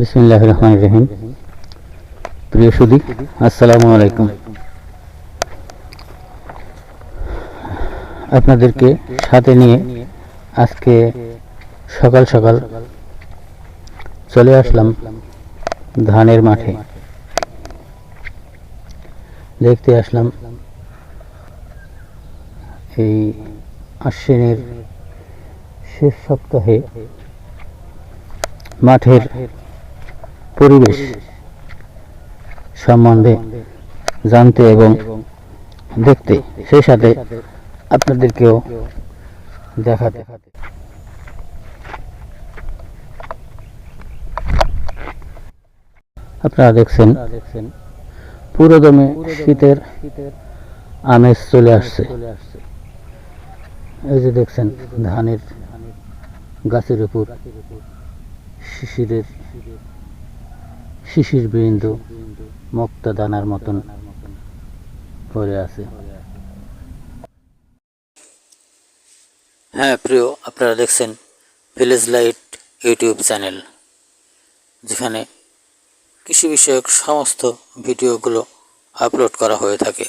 বিসমিল্লাহ রহমান রহিম। প্রিয় আসসালামু আলাইকুম। আপনাদেরকে সাথে নিয়ে আজকে সকাল সকাল চলে আসলাম ধানের মাঠে। দেখতে আসলাম এই আশ্বিনের শেষ সপ্তাহে মাঠের পরিবেশ সম্বন্ধে জানতে এবং দেখতে। সেই সাথে আপনাদেরকেও দেখাতে। আপনারা দেখছেন পুরোদমে শীতের আমেজ চলে আসছে। এই যে দেখছেন ধানের গাছের উপর শিশিরের শিশির বিন্দু মুক্তা দানার মতন পড়ে আছে। হ্যাঁ প্রিয়, আপনারা দেখছেন ভিলেজ লাইট ইউটিউব চ্যানেল যেখানে কৃষি বিষয়ক সমস্ত ভিডিওগুলো আপলোড করা হয়ে থাকে।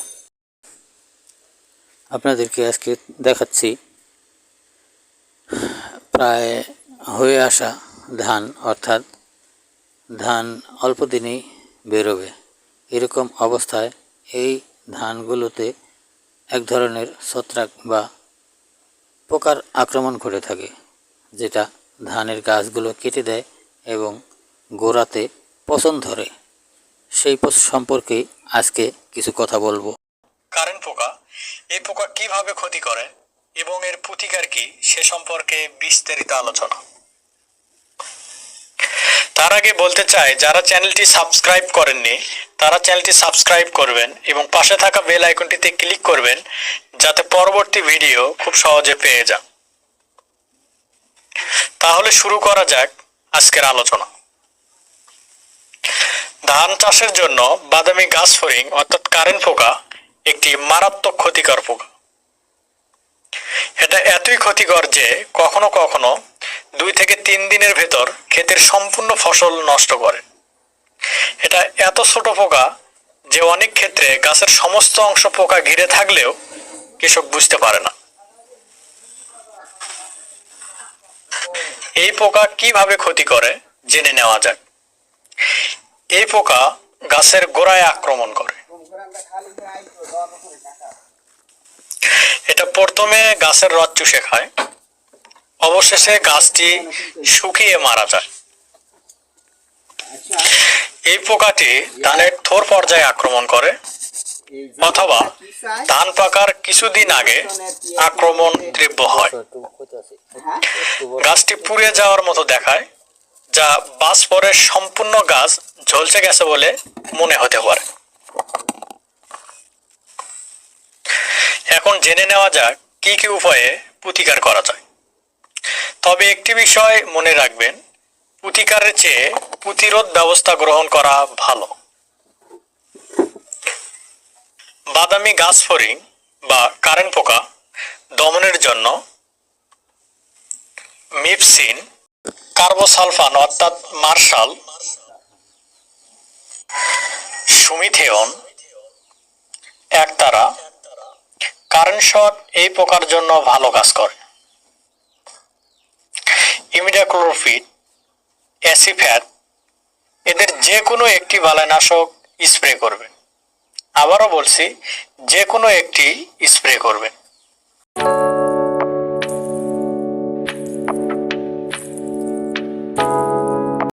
আপনাদেরকে আজকে দেখাচ্ছি প্রায় হয়ে আসা ধান, অর্থাৎ ধান অল্প দিনেই বেরোবে। এরকম অবস্থায় এই ধানগুলোতে এক ধরনের ছত্রাক বা পোকার আক্রমণ ঘটে থাকে, যেটা ধানের গাছগুলো কেটে দেয় এবং গোড়াতে পচন ধরে। সেই সম্পর্কেই আজকে কিছু কথা বলব। কারেন্ট পোকা, এই পোকা কীভাবে ক্ষতি করে এবং এর প্রতিকার কি, সে সম্পর্কে বিস্তারিত আলোচনা। তার আগে বলতে চাই, যারা চ্যানেলটি সাবস্ক্রাইব করেননি, তারা চ্যানেলটি সাবস্ক্রাইব করবেন এবং পাশে থাকা বেল আইকনটিতে ক্লিক করবেন যাতে পরবর্তী ভিডিও খুব সহজে পেয়ে যান। তাহলে শুরু করা যাক আজকের আলোচনা। ধান চাষের জন্য বাদামি গাছ ফড়িং অর্থাৎ কারেন্ট পোকা একটি মারাত্মক ক্ষতিকর পোকা। এটা এতই ক্ষতিকর যে কখনো কখনো দুই থেকে তিন দিনের ভেতর ক্ষেতের সম্পূর্ণ ফসল নষ্ট করে। এটা এত ছোট পোকা যে অনেক ক্ষেত্রে গাছের সমস্ত অংশ পোকা ঘিরে থাকলেও কৃষক বুঝতে পারে না। এই পোকা কীভাবে ক্ষতি করে জেনে নেওয়া যাক। এই পোকা গাছের গোড়ায় আক্রমণ করে। এটা প্রথমে গাছের রস চুষে খায়। অবশেষে গাছটি শুকিয়ে মারা যায়। এই পোকাটি ধানের থোর পর্যায়ে আক্রমণ করে অথবা ধান পাকার কিছুদিন আগে আক্রমণ তীব্র হয়। গাছটি পুড়ে যাওয়ার মতো দেখায়, যা বাস পরে সম্পূর্ণ গাছ ঝলসে গেছে বলে মনে হতে পারে। এখন জেনে নেওয়া যাক কি কি উপায়ে প্রতিকার করা যায়। তবে একটি বিষয় মনে রাখবেন, প্রতিকারের চেয়ে প্রতিরোধ ব্যবস্থা গ্রহণ করা ভালো। বাদামি গাছ ফড়িং বা কারেন্ট পোকা দমনের জন্য মিপসিন, কার্বোসালফান অর্থাৎ মার্শাল, সুমিথেয়ন, একতারা, কারেন্ট শট এই পোকার জন্য ভালো কাজ করে। ইমিডাক্লোরোফিট অ্যাসিফ্যাট এদের যে কোনো একটি বালাইনাশক স্প্রে করবেন আবারও বলছি যে কোনো একটি স্প্রে করবেন